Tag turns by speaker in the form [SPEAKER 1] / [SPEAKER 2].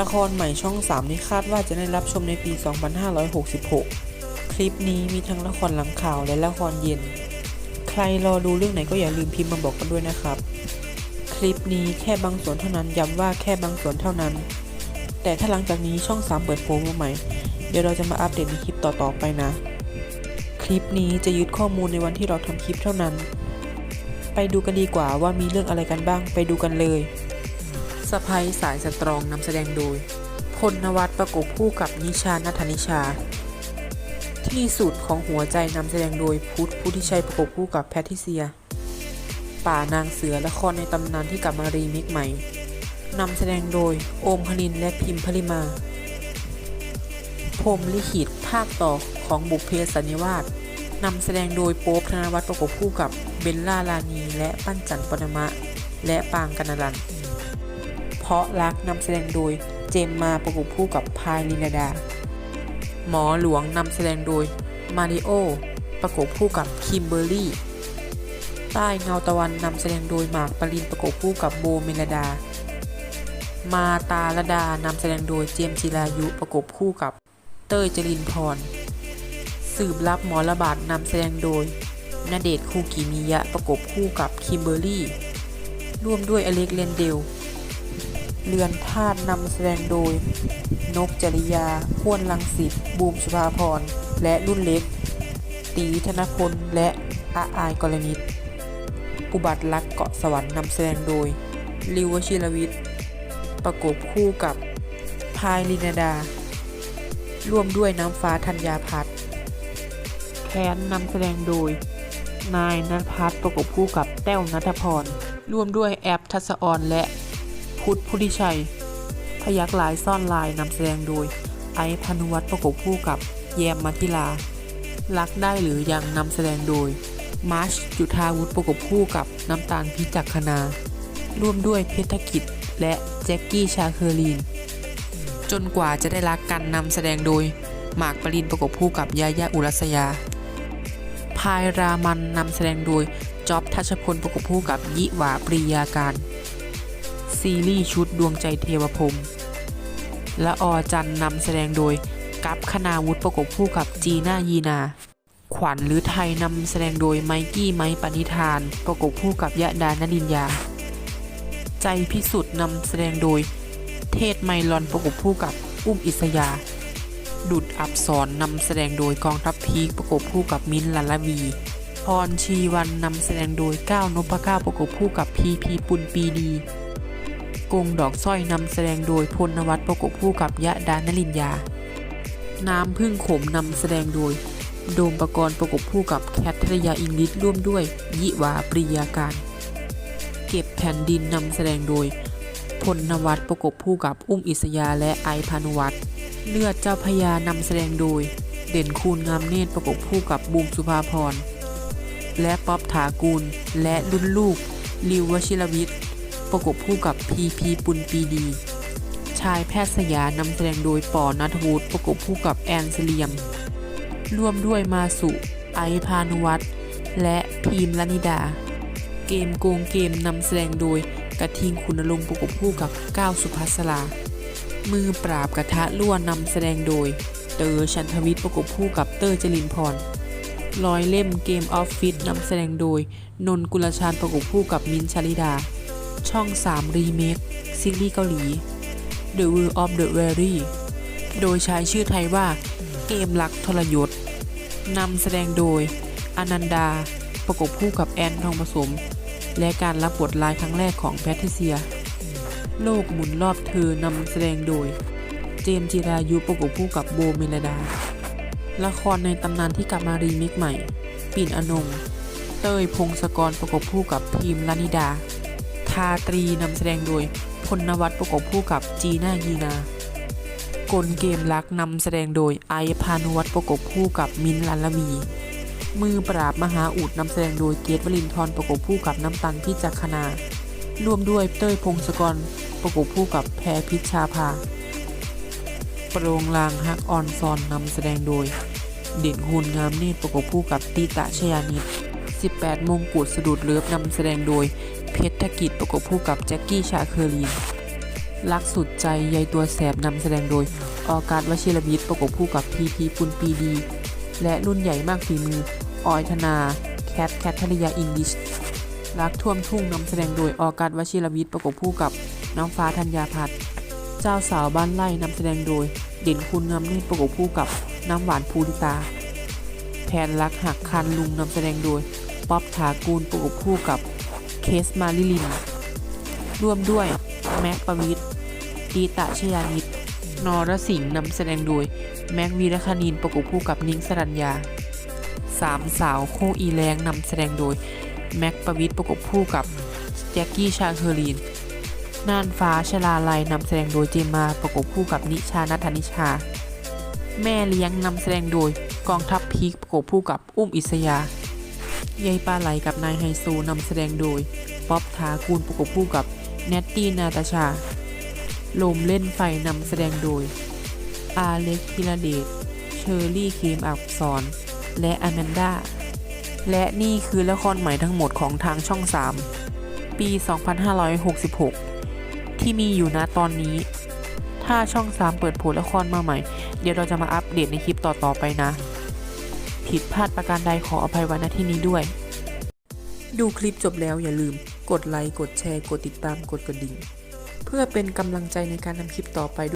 [SPEAKER 1] ละครใหม่ช่อง 3 ที่คาดว่าจะได้รับชมในปี 2566 คลิปนี้มีทั้งละครหลังข่าวและละครเย็น ใครรอดูเรื่องไหนก็อย่าลืมพิมพ์มาบอกกันด้วยนะครับ คลิปนี้แค่บางส่วนเท่านั้นย้ำว่าแค่บางส่วนเท่านั้น แต่ถ้าหลังจากนี้ช่อง 3 เปิดโปรมาใหม่ เดี๋ยวเราจะมาอัปเดตในคลิปต่อๆไปนะ คลิปนี้จะยึดข้อมูลในวันที่เราทำคลิปเท่านั้น ไปดูกันดีกว่าว่ามีเรื่องอะไรกันบ้าง ไปดูกันเลย สะพายสายสตรองนำแสดงโดยพลนวัตประกบคู่กับนิชานัทนิชา ที่สุดของหัวใจนำแสดงโดยพุทธพุทธิชัยประกบคู่กับแพทิเซีย ป่านางเสือละครในตำนานที่กลับมารีมิกใหม่นำแสดงโดยโอมพลินและพิมพ์พลิมาพรมลิขิตภาคต่อของบุพเพสันนิวาสนำแสดงโดยโป๊บธนวัฒน์ประกบคู่กับเบลล่าลานีและปั้นจันปนมะ และปางกันนันท เพราะรักนำแสดงโดยเจมมาประกบคู่กับพายลินาดา หมอหลวงนำแสดงโดยมาริโอประกบคู่กับคิมเบอร์รี่ ใต้เงาตะวันนำแสดงโดยหมากปรินประกบคู่กับโบเมลดา มาตาลดานำแสดงโดยเจมจิรายุประกบคู่กับเต้ยจรินพร สืบลับหมอระบาดนำแสดงโดยณเดชคูกิมิยะประกบคู่กับคิมเบอร์รี่ ร่วมด้วยอเล็กเลนเดล เรือนธาตุนำแสดงโดย นกจริยาพ้วนลังสิตบูมสุภาพร และรุ่นเล็ก ตีธนพล และอาอายกรณิตอุบัติรักเกาะสวรรค์นำแสดงโดย ลิวชิรวิทย์ ประกบคู่กับพายลินาดา ร่วมด้วยน้ำฟ้าธัญญาพัฒน์แคนนำแสดงโดย นายนัทพัฒน์ประกบคู่กับแต้วนัทพร ร่วมด้วยแอปทัศออนและ พุทธพุทธิชัย พยักลายซ่อนลายนำแสดงโดย ไอพนุวัฒน์ประกบคู่กับแยมมัทิลา รักได้หรือยังนำแสดงโดย มาร์ชจุธาวุฒิประกบคู่กับน้ำตาลพิจักคณา ร่วมด้วยเพชรกิจและแจ็คกี้ชาเคอรีน จนกว่าจะได้รักกันนำแสดงโดย หมากปรินประกบคู่กับยายาอุรัสยา พายรามันนำแสดงโดยจ๊อบทัชพลประกบคู่กับยิหวาปรียาการ ซีรีส์ชุดดวงใจเทวพรมและอจันนำแสดงโดยกัปคณาวุฒิประกบคู่กับจีน่ายีนา ขวัญหรือไทยนำแสดงโดยไมกี้ไม้ปณิธาน ประกบคู่กับยะดานดินยา ใจพิสุทธิ์นำแสดงโดย เทศไมลอนประกบคู่กับอุ้มอิสยา ดุดอับสรนนำแสดงโดยกองทัพพีคประกบคู่กับมิ้นลันลวีพรชีวันนำแสดงโดยก้าวนพก้าประกบคู่กับพีพีปุณปีดี กงดอกสร้อยนำแสดงโดยพลนวัตประกบคู่กับยะดานลินยา น้ำพึ่งขมนำแสดงโดย โดมประกรณ์ประกบคู่กับแคทริยาอิงลิสร่วมด้วย ยิวาปริยาการ เก็บแผ่นดินนำแสดงโดยพลนวัตประกบคู่กับอุ้มอิสยาและไอพานุวัตรเลือดเจ้าพระยานำแสดงโดย เด่นคูณงามเนตรประกบคู่กับบูมสุภาพรและป๊อบถากูลและรุ่นลูกลิววชิรวิทย์ ประกบคู่กับพีพีปุณปีดี ชายแพทย์สยามนำแสดงโดยปอนัทวุฒิประกบคู่กับแอนเซเลียม ร่วมด้วยมาสุ ไอพานุวัตรและพีมลนิดา เกมโกงเกมนำแสดงโดยกระทิงคุณลงประกบคู่กับก้าวสุภัสรา มือปราบกระทะล้วนนำแสดงโดย เตอร์ชันทวิทย์ประกบคู่กับเตอร์จรินพรร้อยเล่มเกมออฟฟิศนำแสดงโดย นนกุลชานประกบคู่กับมินชลิดา ช่อง 3 รีเมคซีรีส์เกาหลี The Will of the w e r y โดยใช้ชื่อไทยว่า เกมลักทรยศนำแสดงโดย อนันดา ประกบคู่กับแอนทองผสม และการรับบทลายครั้งแรกของแพทริเซีย โลกหมุนรอบเธอนำแสดงโดย เจมจิรายุประกบคู่กับโบเมลดา ละครในตำนานที่กลับมารีเมิกใหม่ ปิ่นอนง เต้ยพงศกรประกบคู่กับพิมลนิดา ทาตรีนำแสดงโดยพลนวัตประกบคู่กับจีน่ายีนากลเกมรักนำแสดงโดยไอพานุวัตประกบคู่กับมินลันลวีมือปราบมหาอุดนำแสดงโดยเกตวลินทรประกบคู่กับน้ำตันพิจักคณาร่วมด้วยเต้ยพงศกรประกบคู่กับแพรพิชชาภาปรงลางฮักออนซอนนำแสดงโดย เด่นคูณงามเนตรประกบคู่กับติตะชยานิต18 มงกุฎสะดุดเลิฟนำแสดงโดย เพชรธกิจประกบคู่กับแจ็คกี้ชาเคอรีนรักสุดใจยายตัวแสบนำแสดงโดยออการวชิรวิทย์ประกบคู่กับพีพีปุณปีดี และรุ่นใหญ่มากฝีมือ ออยธนา แคทแคทธริยาอิงลิชรักท่วมทุ่งนำแสดงโดยออการวชิรวิทย์ประกบคู่กับน้องฟ้าธัญญาพัฒน์เจ้าสาวบ้านไร่นำแสดงโดย เด่นคุณงามเนตรประกบคู่กับน้ำหวานภูริตาแผนรักหักคันลุงนำแสดงโดย ป๊อบถากูลประกบคู่กับ เคสมาลิลิน ร่วมด้วย แม็กประวิทย์ดีตะชยานิตนรสิงห์นำแสดงโดย แม็กวีรคณินประกบคู่กับนิ้งสรัญญาสามสาวโคอีแรงนำแสดงโดย แม็กประวิทย์ประกบคู่กับแจ็คกี้ชาเคอรีนน่านฟ้าชลาลัยนำแสดงโดยเจมมาประกบคู่กับนิชานัทนิชา แม่เลี้ยงนำแสดงโดยกองทัพพีคประกบคู่กับอุ้มอิสยา ยายปลาไหลกับนายไฮโซนำแสดงโดย ป๊อบถากูลประกบคู่กับเนตตี้นาตาชา ลมเล่นไฟนำแสดงโดย อาเล็กพิระเดชเชอร์รี่เคมอักษร และอแมนดา และนี่คือละครใหม่ทั้งหมดของทางช่อง 3 ปี 2566 ที่มีอยู่นะตอนนี้ ถ้าช่อง 3 เปิดผลละครมาใหม่ เดี๋ยวเราจะมาอัปเดตในคลิปต่อๆไปนะ ผิดพลาดประการใดขออภัยไว้ณที่นี้ด้วย ดูคลิปจบแล้วอย่าลืม กดไลค์ กดแชร์ กดติดตาม กดกระดิ่ง เพื่อเป็นกำลังใจในการทำคลิปต่อไปด้วย